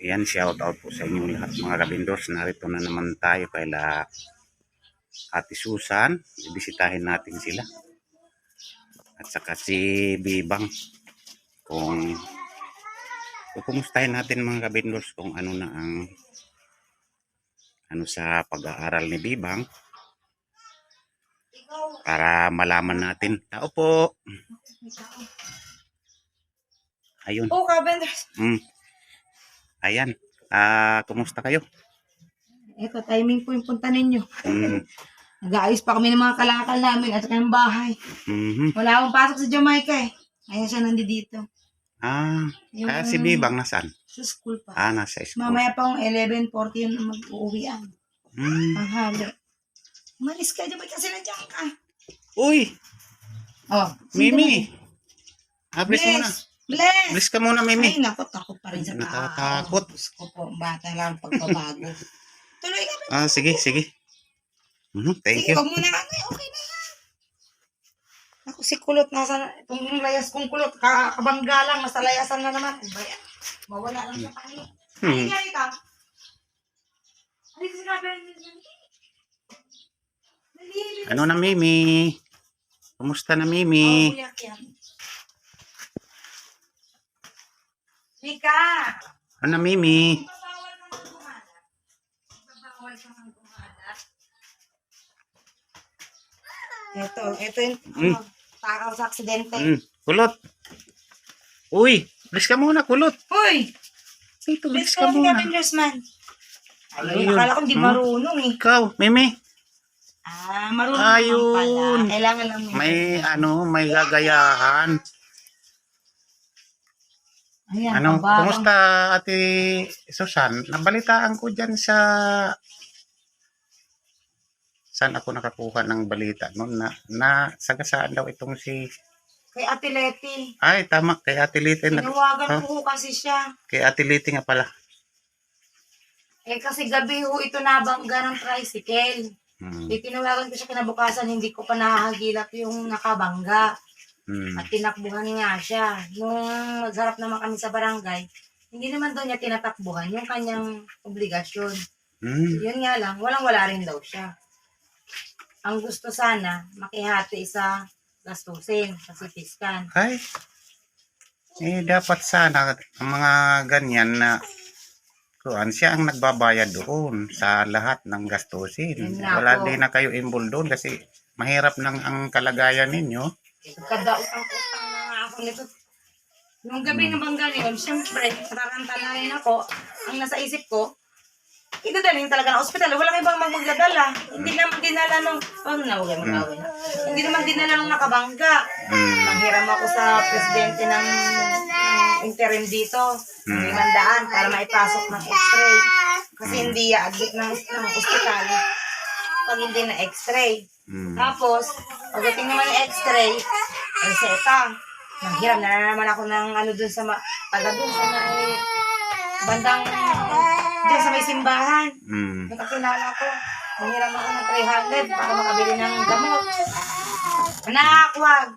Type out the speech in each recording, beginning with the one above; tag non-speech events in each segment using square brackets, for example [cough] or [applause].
Yan, shout out po sa inyong lahat mga kabindors. Narito na naman tayo kay la Ate Susan. Ibisitahin natin sila. At saka si Bibang. Kung kukumustahin natin mga kabindors kung ano na ang ano sa pag-aaral ni Bibang para malaman natin. Tao po. Ayun. Oh, kabenders. Mm. Ayan. Ah, kumusta kayo? Ito, timing po yung punta ninyo. Mm. [laughs] Nag-aayos pa kami ng mga kalakal namin at ng bahay. mhm. Wala akong pasok sa Jamaica eh. Kaya siya nandito. Ah, Yung, kaya si Bibang nasaan? Sa school pa. Ah, nasa school. Mamaya pa akong 11.40 yun na mag-uuwian. Mm. Ang. Umalis ka, Jamaica sila dyan ka. Uy, Oh, Mimi. Ah, bless mo na. Bless! Bless! Ka muna, Mimi. Ay, naku, takot pa rin sa tao. Natatakot. Diyos ko po, bata lang pagbabago. [laughs] Tuloy ka ba? Ah, sige, sige. Mhm, Thank Sige, you. huwag mo na ano, okay na yan. Ako si Kulot, nasa, itong layas kong Kulot, kakabangga lang, nasa layasan na naman. Ano ba yan? Mawala lang sa tayo. Ay, Hmm. nga ito. Ano yung sinabi. Ano na, Mimi? Kumusta na, Oh, Mimi? uyak yan. Mika! Ano Mimi? Babawal ka ng gumalat. Babawal ka ng gumalat. Ito, ito yung Mm. ano, takaw sa aksidente. Mm. Kulot. Uy, bless ka muna, kulot. Hoy! Ito, bless Let's ka go, muna. Avengers man. Ay, Ayun. akala ko hindi Hmm? marunong eh. Ikaw, Mimi. Ah, marunong Ayun. naman pala. Kailangan lang may... May, ano, may gagayahan. Ayan, Ano, kababang- kumusta Ate Susan? Nabalitaan ko dyan sa saan ako nakakuha ng balita noon na, na sagasaan daw itong si Kay Ate Leti. ay tama kay Ate Liti na, Tinawagan Huh? ko kasi siya. kay Ate Liti nga pala Eh kasi gabi ho ito nabangga ng tricycle. hmm. Eh, tinawagan ko siya kinabukasan, hindi ko pa nahahagilap yung nakabangga. Hmm. At tinakbuhan nga siya. Nung nagharap naman kami sa barangay, hindi naman daw niya tinatakbuhan yung kanyang obligasyon. Hmm. Yun nga lang, walang-wala rin daw siya. Ang gusto sana, makihati sa gastusin sa CT scan. ay eh dapat sana ang mga ganyan na kuan siya ang nagbabayad doon sa lahat ng gastusin. Wala din na kayo involved doon kasi mahirap nang ang kalagayan ninyo. Kadaot ang utang na nga ako nito. Nung gabi ng bangga yun, syempre, nataranta na rin ako. Ang nasa isip ko, idadalhin talaga ng ospital. Wala kayo bang magdadala? Hindi naman dinala nung, oh na, huwag na. Hindi naman dinala nung nakabangga. Hmm. Nanghiram ako sa presidente ng, ng interim dito. Hmm. limandaan para maipasok ng x-ray. Kasi hindi i-admit ng, ng ospital pag hindi na x-ray. Hmm. Tapos, pagdating naman ng x-ray, reseta. Nanghiram na naman ako ng ano dun sa ma- taga dun sa may bandang dun sa may simbahan. Hmm. Nakakilala ko. Nanghiram ako ng 300 para makabili ng gamot. Anak, wag.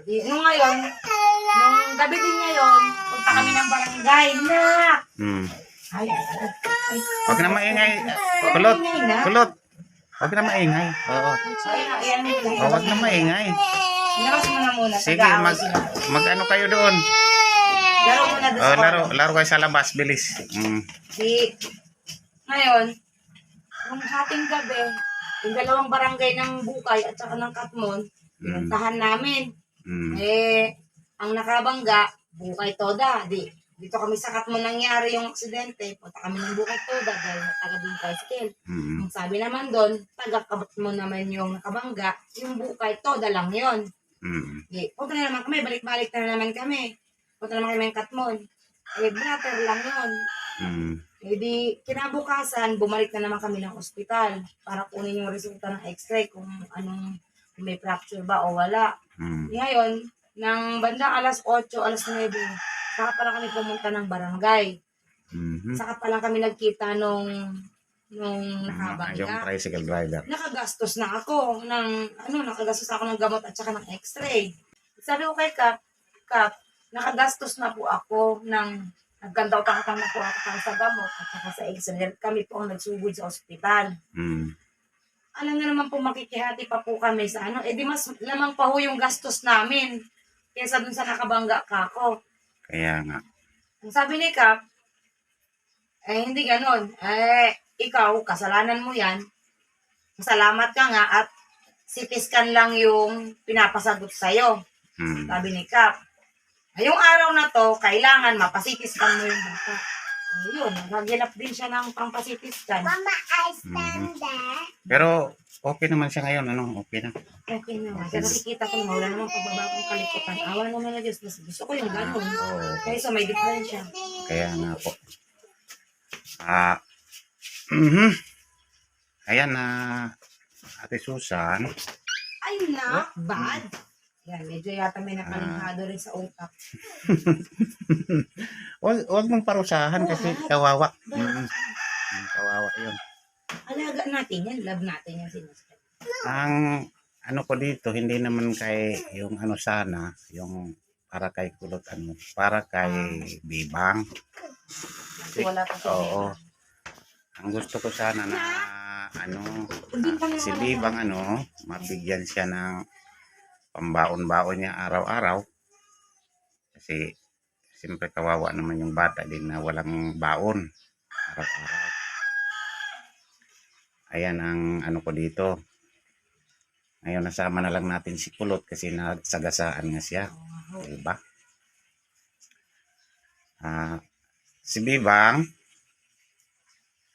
Di, nung ngayon, nung gabi din ngayon, punta kami ng barangay. Nak! Hmm. Ay, ay, ay. Huwag na maingay. Kulot. Na? Kulot. Huwag na maingay. Oo. Ay, ayan, ayan. Oh, Huwag na maingay. Mo na muna. Sige, mag, mag ano kayo doon. Laro muna doon Oh, laro, laro kayo sa labas. Bilis. Mm. Di, ngayon, nung hating gabi, yung dalawang barangay ng Bukay at saka ng Katmon, pinuntahan namin. Mm. Eh, ang nakabangga, Bukay Toda. Di, dito kami sa Katmon nangyari yung aksidente. Punta kami ng Bukay Toda dahil taga din tricycle. Mm. Ang sabi naman doon, taga Katmon naman yung nakabangga, yung Bukay Toda lang yon. Mm. Di, punta na naman kami, balik-balik na naman kami. Punta naman kami ng Katmon. Eh, blatter lang yon. Mm. Eh di, kinabukasan, bumalik na naman kami ng ospital para kunin yung resulta ng x-ray kung anong kung may fracture ba o wala. Mm. Ngayon, ng bandang alas 8, alas 9, saka pa lang kami pumunta ng barangay. Mhm. Saka pa lang kami nagkita nung nung Yung nakabangga. tricycle driver. Nakagastos na ako ng, ano, nakagastos ako ng gamot at saka ng x-ray. Sabi ko kay Kap, Kap, nakagastos na po ako ng Nagkanta utang utang na po ako sa gamot at saka sa Excel. Kami po ang nagsugod sa ospital. Mm. Alam na naman po makikihati pa po kami sa ano. Eh di mas lamang pa ho yung gastos namin. Kesa dun sa nakabangga ka ako. Kaya nga. Ang sabi ni Kap, eh hindi ganon. Eh, ikaw, kasalanan mo yan. Salamat ka nga at sitiskan lang yung pinapasagot sa'yo. Mm. Sabi ni Kap. Ngayong araw na to, kailangan mapasitiskan mo yung bata. Eh, yun, naghaginap din siya ng pampasitiskan. Mama, I stand there. Pero okay naman siya ngayon. Ano? Okay na. Okay naman. Kasi nakikita ko naman, wala namang pagbabagong kalikutan. Awa naman na Diyos. Mas gusto ko yung ganun. Oo. Kaysa may diferensya. Kaya nga po. Ah, mhm. Ayan na, Ate Susan. Ay, not bad. Yan, medyo yata may nakalingado rin sa utak. [laughs] Huwag, huwag mong parusahan kasi kawawa. Mm. Mm, Kawawa yun. Alaga natin yan. Love natin yan sinusunod. Ang ano ko dito, hindi naman kay yung ano sana, yung para kay kulot ano, para kay Bibang. Kasi wala pa siya. Oo. Ang gusto ko sana na ano, ah, si Bibang ano, mabigyan siya ng pambaon-baon niya araw-araw. Kasi siyempre kawawa naman yung bata din na walang baon araw-araw. Ayan ang ano ko dito. Ngayon nasama na lang natin si Kulot kasi nagsagasaan nga siya. Oo. Diba? Ah, si Bibang,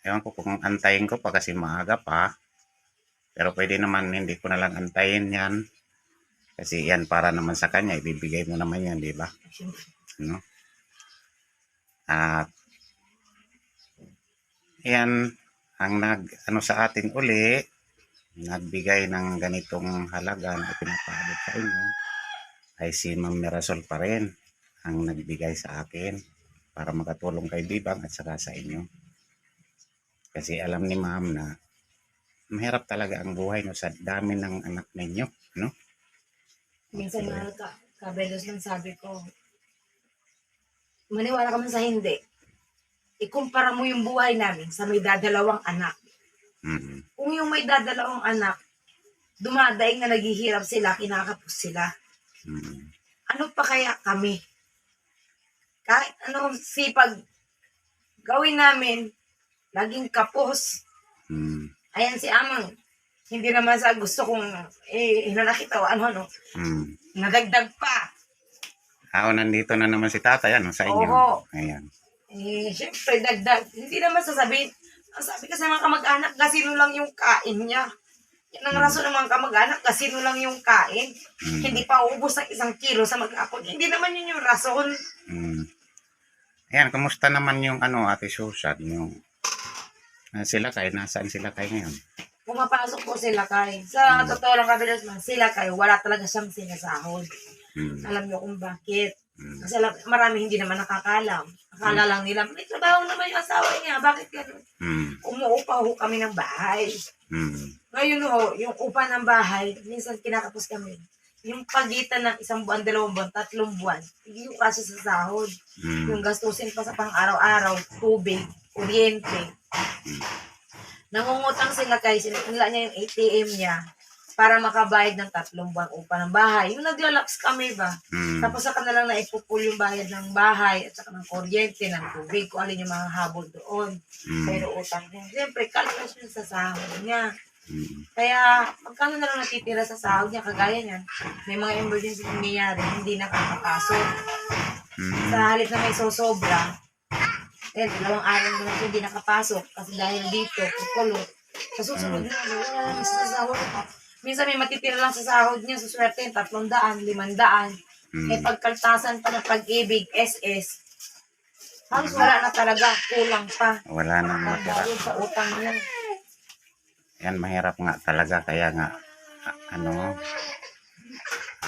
ewan ko kung antayin ko pa kasi maaga pa. Pero pwede naman hindi ko na lang antayin yan. Kasi yan para naman sa kanya, ibibigay mo naman yan, di ba? Ano? At yan ang nag ano sa atin uli nagbigay ng ganitong halaga na ipinapaabot sa inyo ay si Ma'am Mirasol pa rin ang nagbigay sa akin para makatulong kay Bibang at saka sa inyo. Kasi alam ni Ma'am na mahirap talaga ang buhay no sa dami ng anak ninyo, no? Minsan nga ka, kabelos lang sabi ko, maniwala ka man sa hindi. Ikumpara mo yung buhay namin sa may dadalawang anak. Mm. Kung yung may dadalawang anak, dumadaing na naghihirap sila, kinakapos sila. Mm. Ano pa kaya kami? Kahit anong sipag gawin namin, laging kapos. Mm. Ayan si Amang, hindi naman sa gusto kong eh, hinanakita o ano, no. Mm. Nadagdag pa. Ah, nandito na naman si tatay, ano, sa inyo. Oo. Ayan. Eh, syempre, dagdag. Hindi naman sasabihin. Ang sabi kasi mga kamag-anak, gasino lang yung kain niya. Yan ang rason ng mga kamag-anak, gasino lang yung kain. Mm. Hindi pa ubos ng isang kilo sa mag-apon. Hindi naman yun yung rason. Mm. Ayan, kumusta naman yung ano, Ate Susan, yung ah, sila kay, nasaan sila kay ngayon? Pumapasok po sila kay. Sa totoo lang kabilas man, sila kay, wala talaga siyang sinasahod. Mm. Alam niyo kung bakit. Mm. Kasi alam, marami hindi naman nakakalam. Akala lang nila, may trabaho naman yung asawa niya. Bakit ganun? Mm. Umuupa ho kami ng bahay. Mm. Ngayon ho, yung upa ng bahay, minsan kinakapos kami. Yung pagitan ng isang buwan, dalawang buwan, tatlong buwan, hindi yung kasi sa sahod. Mm. Yung gastusin pa sa pang-araw-araw, tubig, kuryente. Nangungutang sila kay sinila niya yung ATM niya para makabayad ng tatlong buwan upa ng bahay. Yung naglalaps kami ba? Mm. Tapos saka na lang naipupul yung bayad ng bahay at saka ng kuryente, ng tubig, kung alin yung mga habol doon. Mm. Pero utang niya. Siyempre, kalmas yun sa sahod niya. Mm. Kaya, magkano na lang natitira sa sahod niya, kagaya niyan, may mga emergency nangyayari, hindi nakakapasok. Mm. Sa halip na may sosobra, eh, dalawang araw na lang hindi nakapasok kasi dahil dito, kukulo. Sa susunod na, wala lang sa sahod. Minsan may matitira lang sa sahod niya, sa swerte, tatlong daan, limang daan. Mm. May pagkaltasan pa ng pag-ibig, SS. Halos wala na talaga, kulang pa. Wala nang matira. Sa utang niya. Yan, mahirap nga talaga. Kaya nga, ano,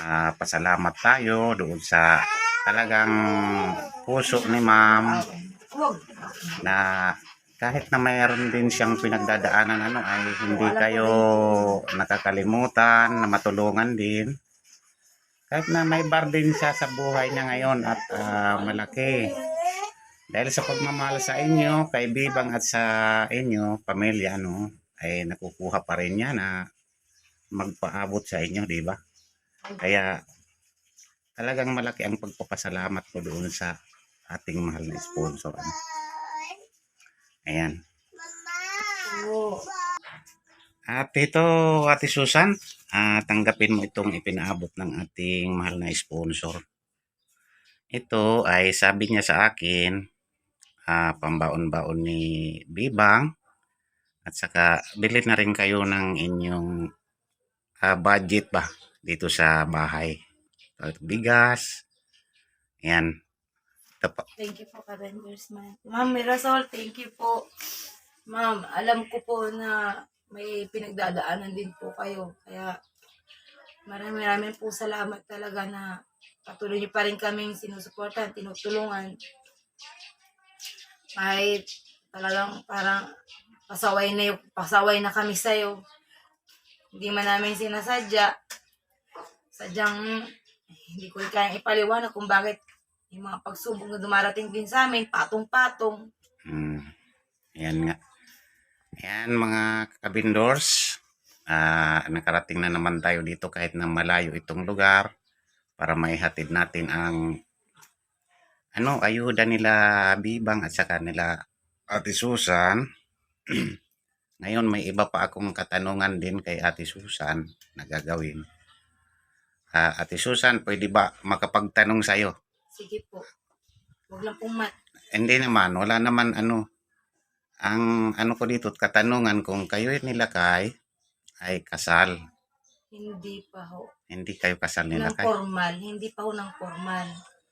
ah, pasalamat tayo doon sa talagang puso ni ma'am na kahit na mayroon din siyang pinagdadaanan ano ay hindi kayo nakakalimutan na matulungan din kahit na may bar din siya sa buhay niya ngayon at ah, malaki Dahil sa pagmamahal sa inyo, kay Bibang at sa inyo, pamilya, no, ay nakukuha pa rin niya na magpaabot sa inyo, di ba? Kaya talagang malaki ang pagpapasalamat ko doon sa ating mahal na sponsor. Ano? Ayan. Oo. At ito, Ate Susan, ah, tanggapin mo itong ipinaabot ng ating mahal na sponsor. Ito ay sabi niya sa akin, ah, pambaon-baon ni Bibang, at saka bili na rin kayo ng inyong ah, budget ba dito sa bahay. Bigas, ayan. Ito pa, Thank you po, Kabenders Man. Ma'am Mirasol, thank you po. Ma'am, alam ko po na may pinagdadaanan din po kayo. Kaya maraming maraming po salamat talaga na patuloy niyo pa rin kaming sinusuportan, tinutulungan. Kahit talagang parang pasaway na, yung, pasaway na kami sa'yo. Hindi man namin sinasadya. Sadyang hindi ko kayang ipaliwanag kung bakit yung mga pagsubok na dumarating din sa amin, patong-patong. Hmm. Ayan nga. Ayan mga kabindors. Ah, nakarating na naman tayo dito kahit na malayo itong lugar para maihatid natin ang ano, ayuda nila Bibang at saka nila Ate Susan. [clears throat] Ngayon may iba pa akong katanungan din kay Ate Susan na gagawin. Ah, Ate Susan, pwede ba makapagtanong sa'yo? Sige po. Huwag lang pong mat. Hindi naman, wala naman ano. Ang ano ko dito, katanungan kung kayo nila kay ay kasal. Hindi pa ho. Hindi kayo kasal nila Ng kay. formal. Hindi pa ho ng formal.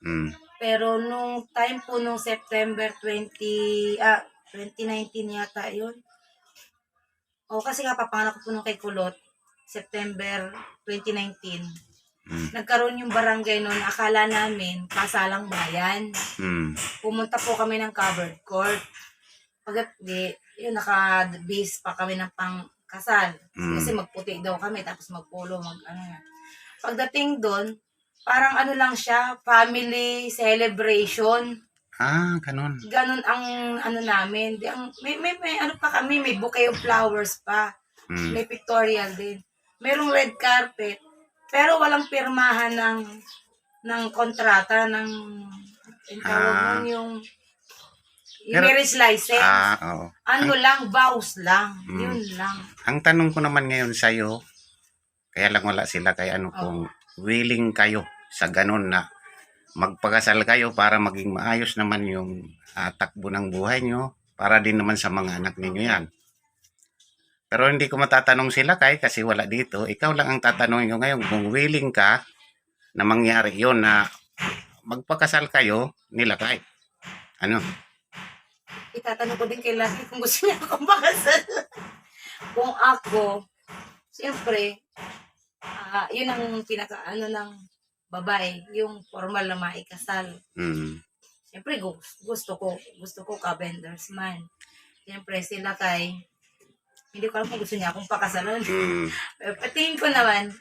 Hmm. Pero nung time po nung September 20, ah, 2019 yata yun. O kasi nga papanganak ko po nung kay Kulot, September 2019. Hmm. Nagkaroon yung barangay noon, akala namin kasalang bayan. Hmm. pumunta po kami ng covered court. Pag di, yun, naka-base pa kami ng pangkasal. Mm. Kasi magputi daw kami, tapos magpolo, mag ano nga. Pagdating doon, parang ano lang siya, family celebration. Ah, ganun. Ganun ang ano namin. Di, ang, may, may, may ano pa kami, may bouquet of flowers pa. Hmm. May pictorial din. Merong red carpet. Pero walang pirmahan ng ng kontrata ng yung tawag Ah. nun, yung yung Pero- marriage license. Ah, oo. ano lang, vows lang. Mm. Yun lang. Ang tanong ko naman ngayon sa iyo, kaya lang wala sila kay ano kung willing kayo sa ganun na magpakasal kayo para maging maayos naman yung ah, takbo ng buhay nyo para din naman sa mga anak ninyo yan. Pero hindi ko matatanong sila kay kasi wala dito. Ikaw lang ang tatanungin ko ngayon kung willing ka na mangyari yon na magpakasal kayo nila kay. Ano? Itatanong ko din kay Lucky kung gusto niya akong makasal. kung ako, siyempre, ah, yun ang pinaka, ano ng babae, yung formal na maikasal. Mm. Siyempre, gu- gusto ko, gusto ko ka-vendors man. Siyempre, sila kay, hindi ko alam kung gusto niya akong pakasalan. Mm. [laughs] Pero tingin ko naman,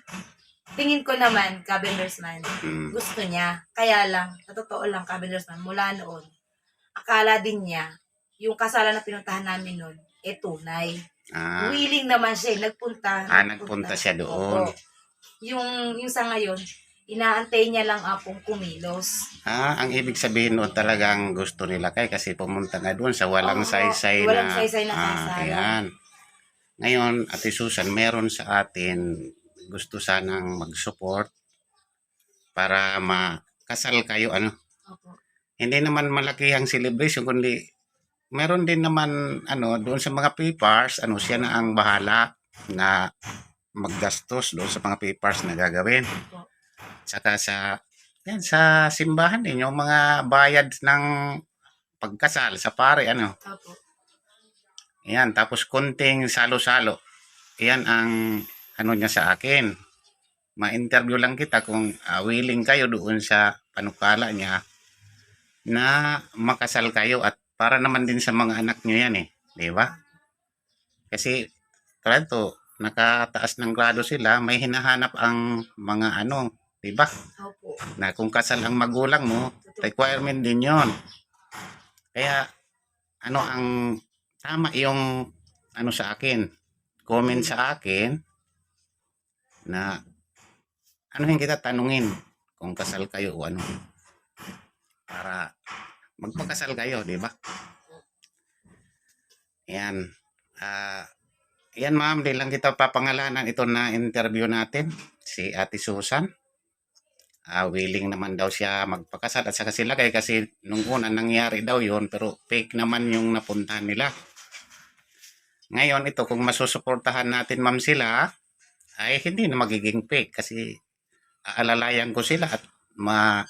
tingin ko naman, ka-vendors man, Mm. gusto niya. Kaya lang, sa totoo lang, ka-vendors man, mula noon, akala din niya, yung kasalan na pinuntahan namin noon, eh tunay. Ah. Willing naman siya, eh, nagpunta. Ah, nagpunta siya doon. Oo. Yung, yung sa ngayon, inaantay niya lang apong kumilos. Ah, ang ibig sabihin noon talagang gusto nila kay kasi pumunta nga doon sa walang Oo, saysay walang na. saysay na ah, kasalan. ayan. Ngayon, Ate Susan, meron sa atin gusto sanang mag-support para makasal kayo ano. Opo. Hindi naman malaki ang celebration kundi meron din naman ano doon sa mga papers, ano siya na ang bahala na maggastos doon sa mga papers na gagawin. Opo. Saka sa yan sa simbahan din yung mga bayad ng pagkasal sa pare ano. Opo. Yan tapos konting salo-salo. Yan ang ano niya sa akin. Ma-interview lang kita kung ah, willing kayo doon sa panukala niya na makasal kayo at para naman din sa mga anak niyo yan eh, di ba? Kasi tulad to, nakataas ng grado sila, may hinahanap ang mga ano, di ba? Opo. na kung kasal ang magulang mo, requirement din yon. Kaya, ano ang tama yung ano sa akin, comment sa akin na ano yung kita tanungin kung kasal kayo o ano para magpakasal kayo, di ba? Yan. Ah, yan ma'am, di lang kita papangalanan ito na interview natin si Ate Susan. Ah, willing naman daw siya magpakasal at saka sila kay kasi nung una nangyari daw yon pero fake naman yung napuntahan nila. Ngayon ito kung masusuportahan natin ma'am sila ay hindi na magiging fake kasi aalalayan ko sila at ma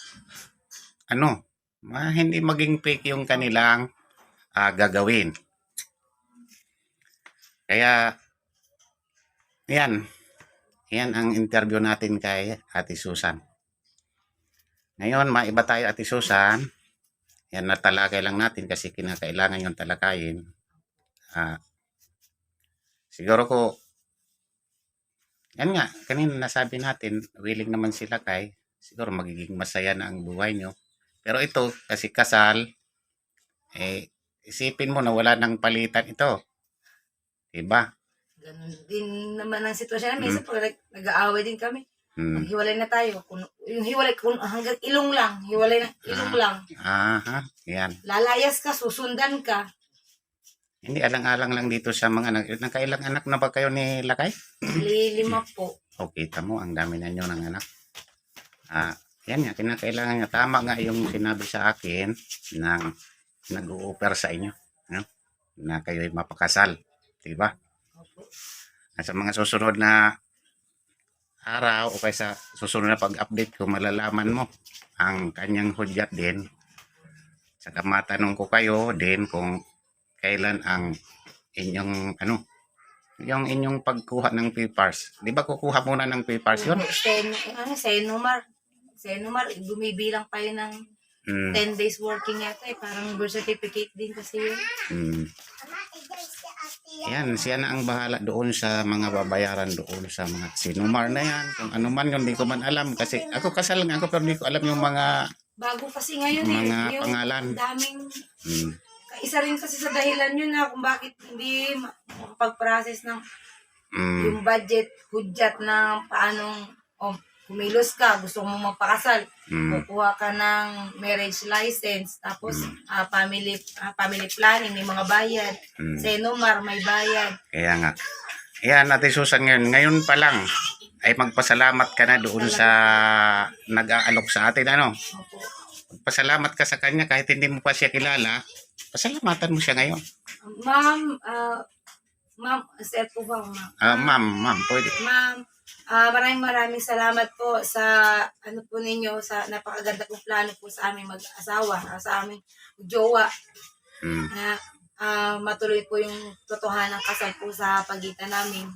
ano ma, hindi maging fake yung kanilang ah, gagawin. Kaya yan yan ang interview natin kay Ate Susan. Ngayon, maiba tayo Ate Susan. Yan na talakay lang natin kasi kinakailangan yung talakayin. Ah, siguro ko, yan nga, kanina nasabi natin, willing naman sila kay, siguro magiging masaya na ang buhay nyo. Pero ito, kasi kasal, eh, isipin mo na wala nang palitan ito. Diba? Ganun din naman ang sitwasyon namin. Minsan po, nag- nag-aaway din kami. Hmm. Maghiwalay na tayo. Kung, yung hiwalay, kung hanggang ilong lang. Hiwalay na, ilong lang. Aha, yan. Lalayas ka, susundan ka. Hindi alang-alang lang dito sa mga anak. Nagkailang anak na ba kayo ni Lakay? Lilima po. O kita mo, ang dami na nyo ng anak. Ah, yan nga, kinakailangan nga. Tama nga yung sinabi sa akin ng nag-o-offer sa inyo. No? Na kayo'y mapakasal. Diba? Opo. At sa mga susunod na araw o kaya sa susunod na pag-update ko, malalaman mo ang kanyang hudyat din. Saka matanong ko kayo din kung kailan ang inyong ano yung inyong pagkuha ng papers. Di ba kukuha muna ng papers yun? Sen, ano, Senumar. Senumar, bumibilang pa yun ng Mm, 10 days working yata eh. Parang birth certificate din kasi yun. mm. Yan, siya na ang bahala doon sa mga babayaran doon sa mga sinumar na yan. Kung ano man yun, di ko man alam. Kasi ako kasal nga ako pero di ko alam yung mga Bago kasi ngayon eh. mga pangalan. daming Mm, isa rin kasi sa dahilan yun na kung bakit hindi ma- makapag-process ng mm, yung budget, hudyat na paanong oh, kumilos ka, gusto mo magpakasal, mm, kukuha ka ng marriage license, tapos ah, family ah, family planning, may mga bayad, mm. Senumar, may bayad. Kaya nga. Yan, Ate Susan ngayon. Ngayon pa lang ay magpasalamat ka na doon sa nag-aalok sa atin. Ano? Opo. Magpasalamat ka sa kanya kahit hindi mo pa siya kilala. Pasalamatan mo siya ngayon. Ma'am, ah, ma'am, sir po ba, ma'am? Ah, ma'am, ma'am, pwede. Ma'am, ah, maraming maraming salamat po sa ano po ninyo sa napakaganda pong plano po sa aming mag-asawa, ah, sa aming jowa Mm, na ah, matuloy po yung totohanan kasal po sa pagitan namin.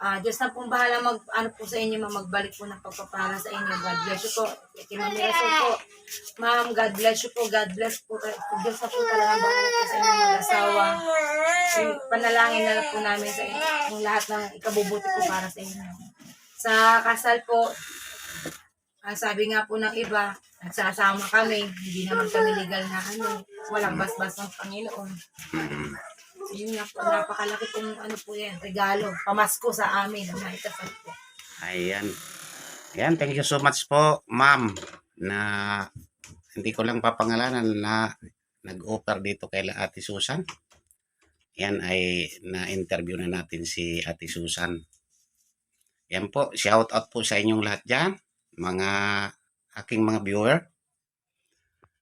Ah, Diyos na pong bahala mag ano po sa inyo, ma'am, magbalik po ng pagpapala sa inyo. God bless you po. Mirasol po. Ma'am, God bless you po. God bless po. Diyos na po talaga bahala sa inyo mag-asawa. Panalangin na po namin sa inyo. Yung lahat ng ikabubuti po para sa inyo. Sa kasal po, ang sabi nga po ng iba, nagsasama kami, hindi naman kami legal na ano, walang basbas ng Panginoon. Yun nga po, napakalaki pong ano po yan, regalo, pamasko sa amin, ang naitapad po. Ayan. Ayan, thank you so much po, ma'am, na hindi ko lang papangalanan na nag-offer dito kay Ate Susan. Yan ay na-interview na natin si Ate Susan. Yan po, shout out po sa inyong lahat dyan, mga aking mga viewer.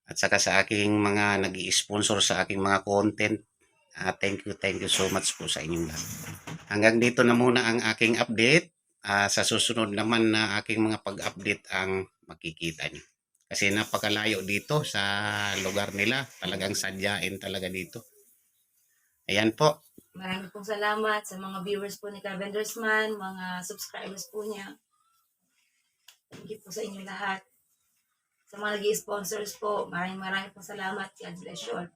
At saka sa aking mga nag sponsor sa aking mga content. Ah, thank you, thank you so much po sa inyong lahat. Hanggang dito na muna ang aking update. Ah, sa susunod naman na aking mga pag-update ang makikita niyo. Kasi napakalayo dito sa lugar nila. Talagang sadyain talaga dito. Ayan po. Maraming pong salamat sa mga viewers po ni Cavendersman, mga subscribers po niya. Thank you po sa inyo lahat. Sa mga nag sponsors po, maraming maraming pong salamat. God bless you all.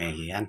Ayan.